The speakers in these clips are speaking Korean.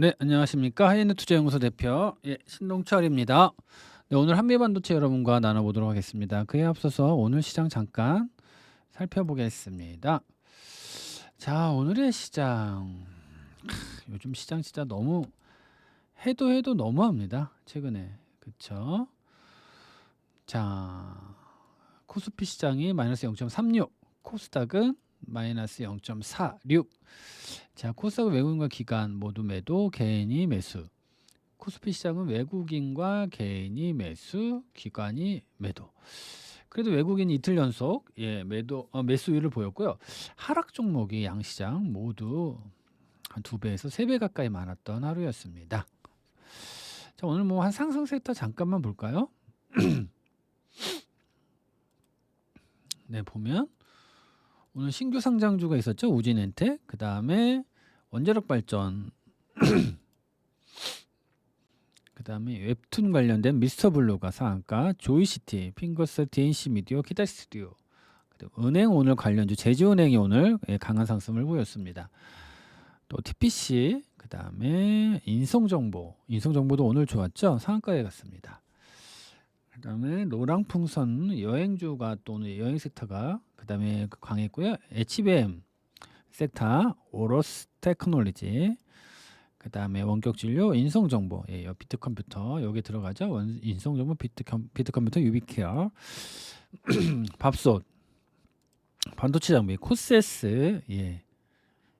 네, 안녕하십니까. 하이엔드 투자연구소 대표 예, 신동철입니다. 네, 오늘 한미반도체 여러분과 나눠보도록 하겠습니다. 그에 앞서서 오늘 시장 잠깐 살펴보겠습니다. 자, 오늘의 시장. 크, 요즘 시장 진짜 너무 해도 해도 너무합니다. 최근에 그쵸? 자, 코스피 시장이 마이너스 0.36, 코스닥은 마이너스 0.46. 자, 코스닥 외국인과 기관 모두 매도, 개인이 매수. 코스피 시장은 외국인과 개인이 매수, 기관이 매도. 그래도 외국인 이틀 연속 예, 매도 어, 매수율을 보였고요. 하락 종목이 양시장 모두 한 두 배에서 세 배 가까이 많았던 하루였습니다. 자, 오늘 뭐 한 상승 섹터 잠깐만 볼까요? 네, 보면 오늘 신규 상장주가 있었죠. 우진엔텍. 그 다음에 원자력 발전 그 다음에 웹툰 관련된 미스터 블루가 상한가, 조이시티, 핑거스, DNC 미디어, 기타 스튜디오. 은행 오늘 관련주 제주은행이 오늘 예, 강한 상승을 보였습니다. 또 TPC, 그 다음에 인성정보, 인성정보도 오늘 좋았죠. 상한가에 갔습니다. 그다음에 노랑풍선 여행주가 또 오늘 여행 섹터가 그다음에 강했고요. HBM 섹터, 오로스 테크놀로지, 그다음에 원격 진료, 인성 정보, 예, 요 비트 컴퓨터 여기 들어가죠. 원, 인성 정보, 비트 컴, 비트 컴퓨터, 유비케어, 밥솥, 반도체 장비, 코세스, 예,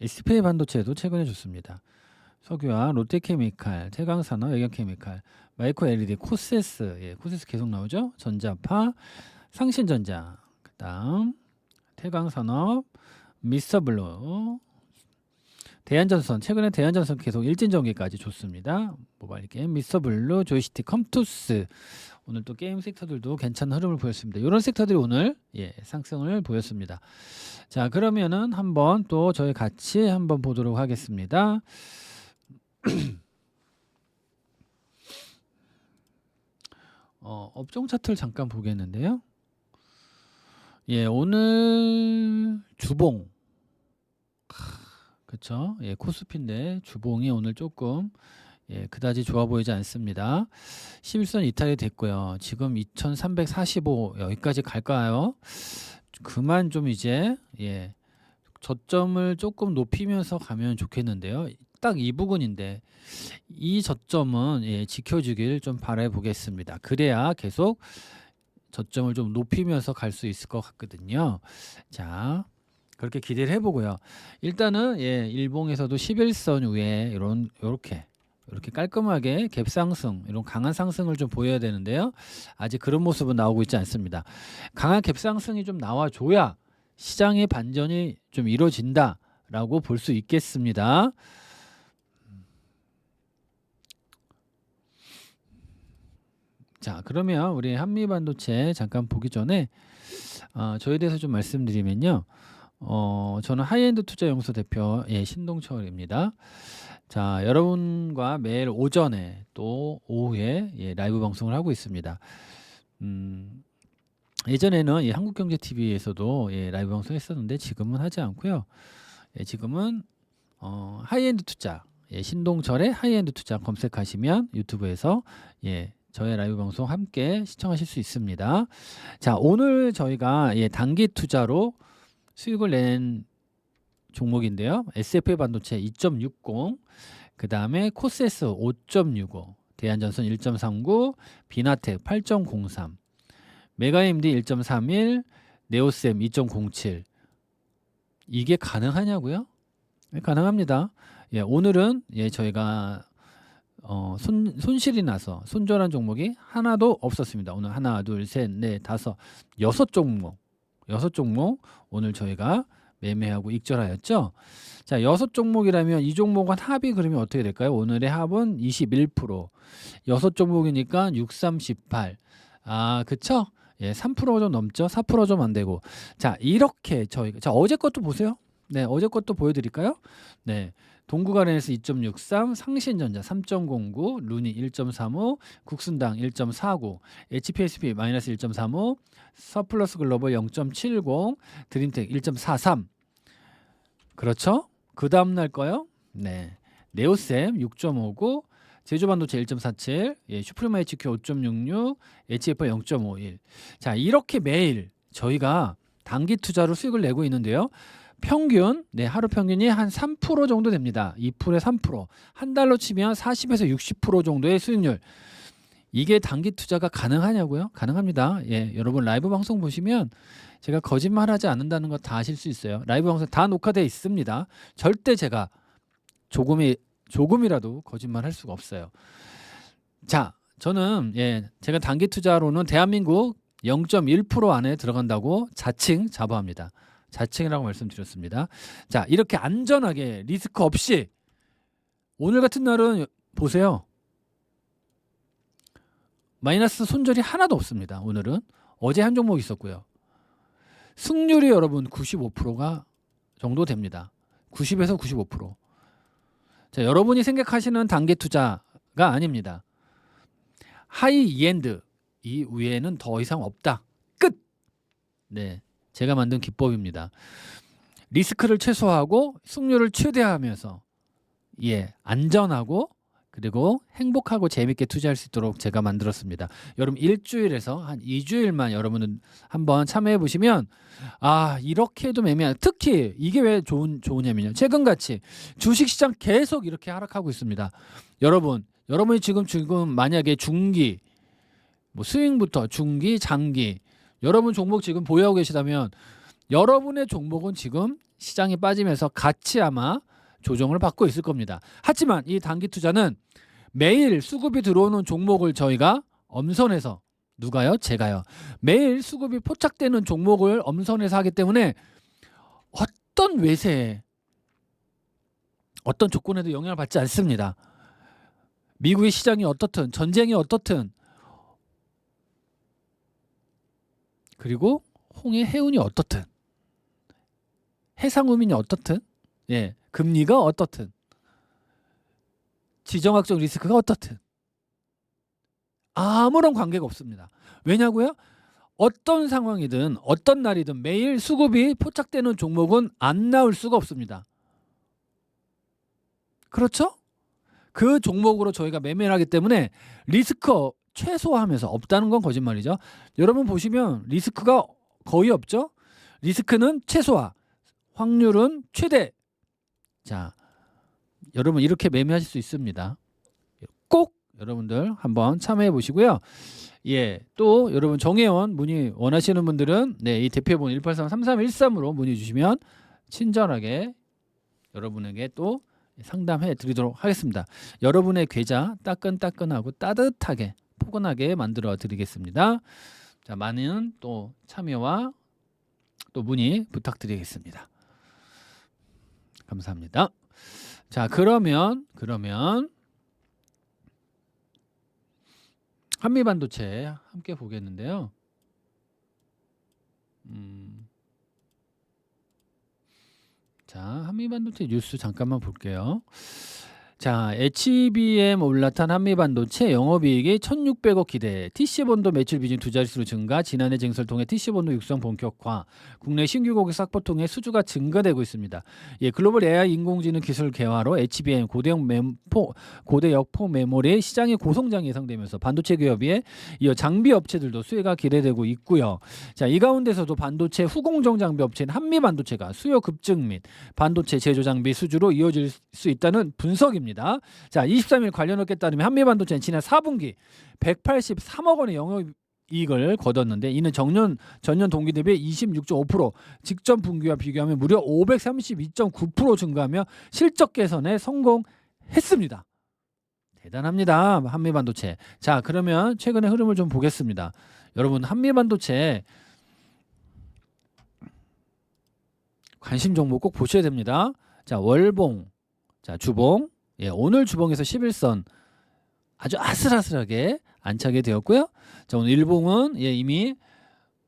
SPA 반도체도 최근에 좋습니다. 석유화, 롯데케미칼, 태강산업, 외경케미칼, 마이크로 LED, 코세스, 예, 코세스 계속 나오죠. 전자파, 상신전자, 그다음 태강산업, 미스터블루, 대한전선 최근에 대한전선 계속 일진전기까지 좋습니다. 모바일 게임 미스터블루, 조이시티, 컴투스 오늘 또 게임 섹터들도 괜찮은 흐름을 보였습니다. 이런 섹터들이 오늘 예, 상승을 보였습니다. 자 그러면은 한번 또 저희 같이 한번 보도록 하겠습니다. 어, 업종 차트를 잠깐 보겠는데요. 예, 오늘 주봉 그렇죠? 예, 코스피인데 주봉이 오늘 조금 예, 그다지 좋아 보이지 않습니다. 11선 이탈이 됐고요. 지금 2345 여기까지 갈까요? 그만 좀 이제 예. 저점을 조금 높이면서 가면 좋겠는데요. 딱 이 부분인데 이 저점은 예, 지켜주길 좀 바래 보겠습니다. 그래야 계속 저점을 좀 높이면서 갈 수 있을 것 같거든요. 자, 그렇게 기대를 해보고요. 일단은 예, 일봉에서도 11선 위에 이런 이렇게 이렇게 깔끔하게 갭 상승, 이런 강한 상승을 좀 보여야 되는데요. 아직 그런 모습은 나오고 있지 않습니다. 강한 갭 상승이 좀 나와줘야 시장의 반전이 좀 이루어진다라고 볼 수 있겠습니다. 자, 그러면 우리 한미 반도체 잠깐 보기 전에 어, 저에 대해서 좀 말씀드리면요. 어, 저는 하이엔드 투자 연구소 대표 예, 신동철입니다. 자, 여러분과 매일 오전에 또 오후에 예, 라이브 방송을 하고 있습니다. 음, 예전에는 예, 한국경제TV에서도 예, 라이브 방송 했었는데 지금은 하지 않고요. 예, 지금은 어, 하이엔드 투자 예, 신동철의 하이엔드 투자 검색하시면 유튜브에서 예, 저의 라이브 방송 함께 시청하실 수 있습니다. 자, 오늘 저희가 예, 단기 투자로 수익을 낸 종목인데요. SFA 반도체 2.60, 그 다음에 코세스 5.65, 대한전선 1.39, 비나텍 8.03, 메가임디 1.31, 네오셈 2.07. 이게 가능하냐고요? 네, 가능합니다. 예, 오늘은 예, 저희가 어, 손, 손실이 나서 손절한 종목이 하나도 없었습니다. 오늘 하나, 둘, 셋, 넷, 다섯, 여섯 종목, 여섯 종목 오늘 저희가 매매하고 익절하였죠. 자, 여섯 종목이라면 이 종목은 합이 그러면 어떻게 될까요? 오늘의 합은 21%. 여섯 종목이니까 6, 3, 18. 아, 그쵸? 예, 3%좀 넘죠? 4%좀 안 되고. 자, 이렇게 저희 자, 어제 것도 보세요. 네, 어제 것도 보여드릴까요? 네. 동구가렌에서 2.63, 상신전자 3.09, 루니 1.35, 국순당 1.49, HPSP 마이너스 1.35, 서플러스 글로벌 0.70, 드림텍 1.43. 그렇죠? 그 다음 날 거요? 네. 네오셈 6.59, 제조반도체 1.47, 예, 슈프리마 HQ 5.66, HFR 0.51. 자, 이렇게 매일 저희가 단기 투자로 수익을 내고 있는데요. 평균, 네, 하루 평균이 한 3% 정도 됩니다. 2%에 3%. 한 달로 치면 40에서 60% 정도의 수익률. 이게 단기 투자가 가능하냐고요? 가능합니다. 예, 여러분 라이브 방송 보시면 제가 거짓말하지 않는다는 거 다 아실 수 있어요. 라이브 방송 다 녹화돼 있습니다. 절대 제가 조금이 조금이라도 거짓말 할 수가 없어요. 자, 저는 예, 제가 단기 투자로는 대한민국 0.1% 안에 들어간다고 자칭 자부합니다. 자칭이라고 말씀드렸습니다. 자, 이렇게 안전하게 리스크 없이 오늘 같은 날은 보세요. 마이너스 손절이 하나도 없습니다. 오늘은 어제 한 종목 있었고요. 승률이 여러분 95%가 정도 됩니다. 90에서 95%. 자, 여러분이 생각하시는 단계 투자가 아닙니다. 하이 엔드 이 위에는 더 이상 없다. 끝. 네. 제가 만든 기법입니다. 리스크를 최소화하고 승률을 최대화하면서 예, 안전하고 그리고 행복하고 재밌게 투자할 수 있도록 제가 만들었습니다. 여러분 일주일에서 한 2주일만 여러분은 한번 참여해 보시면 아 이렇게도 매매한 특히 이게 왜 좋은 좋으냐면요. 최근 같이 주식 시장 계속 이렇게 하락하고 있습니다. 여러분 여러분이 지금 지금 만약에 중기 뭐 스윙부터 중기 장기 여러분 종목 지금 보유하고 계시다면 여러분의 종목은 지금 시장이 빠지면서 같이 아마 조정을 받고 있을 겁니다. 하지만 이 단기 투자는 매일 수급이 들어오는 종목을 저희가 엄선해서 누가요? 제가요. 매일 수급이 포착되는 종목을 엄선해서 하기 때문에 어떤 외세에 어떤 조건에도 영향을 받지 않습니다. 미국의 시장이 어떻든 전쟁이 어떻든 그리고 홍해 해운이 어떻든 해상우민이 어떻든 예 금리가 어떻든 지정학적 리스크가 어떻든 아무런 관계가 없습니다. 왜냐고요? 어떤 상황이든 어떤 날이든 매일 수급이 포착되는 종목은 안 나올 수가 없습니다. 그렇죠? 그 종목으로 저희가 매매를 하기 때문에 리스크 최소화하면서 없다는 건 거짓말이죠. 여러분 보시면 리스크가 거의 없죠? 리스크는 최소화, 확률은 최대. 자, 여러분 이렇게 매매하실 수 있습니다. 꼭 여러분들 한번 참여해 보시고요. 예, 또 여러분 정혜원 문의 원하시는 분들은 네, 이 대표번 183-3313으로 문의 주시면 친절하게 여러분에게 또 상담해 드리도록 하겠습니다. 여러분의 계좌 따끈따끈하고 따뜻하게 포근하게 만들어 드리겠습니다. 자, 많은 또 참여와 또 문의 부탁드리겠습니다. 감사합니다. 자, 그러면 그러면 한미 반도체 함께 보겠는데요. 음. 자, 한미 반도체 뉴스 잠깐만 볼게요. 자, HBM 올라탄 한미 반도체 영업이익이 1,600억 기대. TC본도 매출 비중 두 자릿수로 증가. 지난해 증설 통해 TC본도 육성 본격화. 국내 신규 고객 확보 통해 수주가 증가되고 있습니다. 예, 글로벌 AI 인공지능 기술 개화로 HBM 고대형 멤포 고대역포 메모리 시장의 고성장 예상되면서 반도체 기업에 이어 장비 업체들도 수혜가 기대되고 있고요. 자, 이 가운데서도 반도체 후공정 장비 업체인 한미 반도체가 수요 급증 및 반도체 제조 장비 수주로 이어질 수 있다는 분석입니다. 자, 23일 관련 업계 따르면 한미반도체는 지난 4분기 183억 원의 영업 이익을 거뒀는데 이는 정년 전년 동기 대비 26.5% 직전 분기와 비교하면 무려 532.9% 증가하며 실적 개선에 성공했습니다. 대단합니다. 한미 반도체. 자, 그러면 최근의 흐름을 좀 보겠습니다. 여러분, 한미 반도체 관심 종목 꼭 보셔야 됩니다. 자, 월봉. 자, 주봉. 예, 오늘 주봉에서 11선 아주 아슬아슬하게 안착이 되었고요. 자, 오늘 일봉은 예, 이미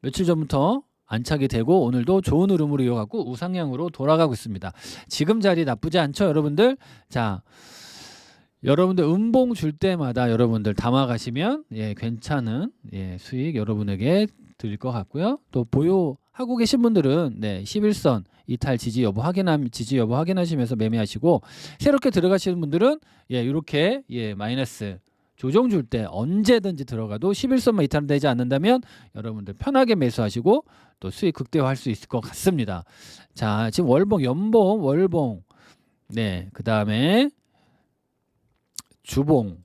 며칠 전부터 안착이 되고 오늘도 좋은 흐름으로 이어가고 우상향으로 돌아가고 있습니다. 지금 자리 나쁘지 않죠, 여러분들? 자, 여러분들 음봉 줄 때마다 여러분들 담아 가시면 예, 괜찮은 예, 수익 여러분에게 드릴 것 같고요. 또 보유 하고 계신 분들은 네, 11선 이탈 지지 여부 확인함 지지 여부 확인하시면서 매매하시고 새롭게 들어가시는 분들은 예, 이렇게 예, 마이너스 조정 줄 때 언제든지 들어가도 11선만 이탈되지 않는다면 여러분들 편하게 매수하시고 또 수익 극대화할 수 있을 것 같습니다. 자, 지금 월봉, 연봉, 월봉, 네, 그 다음에 주봉,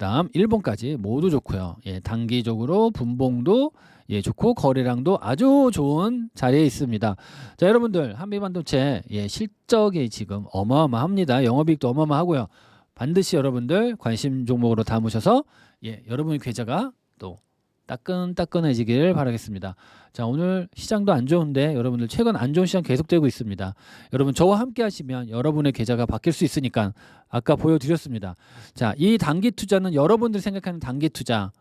그 다음 일봉까지 모두 좋고요. 예, 단기적으로 분봉도 예, 좋고 거래량도 아주 좋은 자리에 있습니다. 자, 여러분들 한미반도체 예, 실적이 지금 어마어마합니다. 영업이익도 어마어마하고요. 반드시 여러분들 관심 종목으로 담으셔서 예, 여러분의 계좌가 또 따끈따끈해지길 바라겠습니다. 자, 오늘 시장도 안 좋은데 여러분들 최근 안 좋은 시장 계속되고 있습니다. 여러분 저와 함께 하시면 여러분의 계좌가 바뀔 수 있으니까 아까 보여드렸습니다. 자, 이 단기 투자는 여러분들 생각하는 단기 투자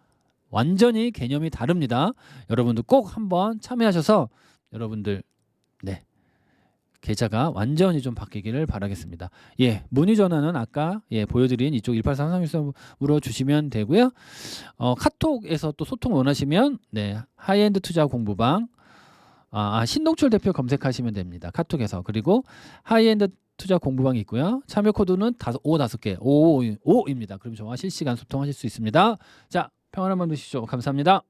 완전히 개념이 다릅니다. 여러분들 꼭 한번 참여하셔서 여러분들 네 계좌가 완전히 좀 바뀌기를 바라겠습니다. 예, 문의 전화는 아까 예 보여드린 이쪽 18331으로 주시면 되고요. 어, 카톡에서 또 소통 원하시면 네 하이엔드 투자 공부방 아, 아, 신동철 대표 검색하시면 됩니다. 카톡에서 그리고 하이엔드 투자 공부방이 있고요. 참여 코드는 다섯 오 다섯 개, 오오입니다. 그럼 저와 실시간 소통하실 수 있습니다. 자, 평안한 밤 되시죠. 감사합니다.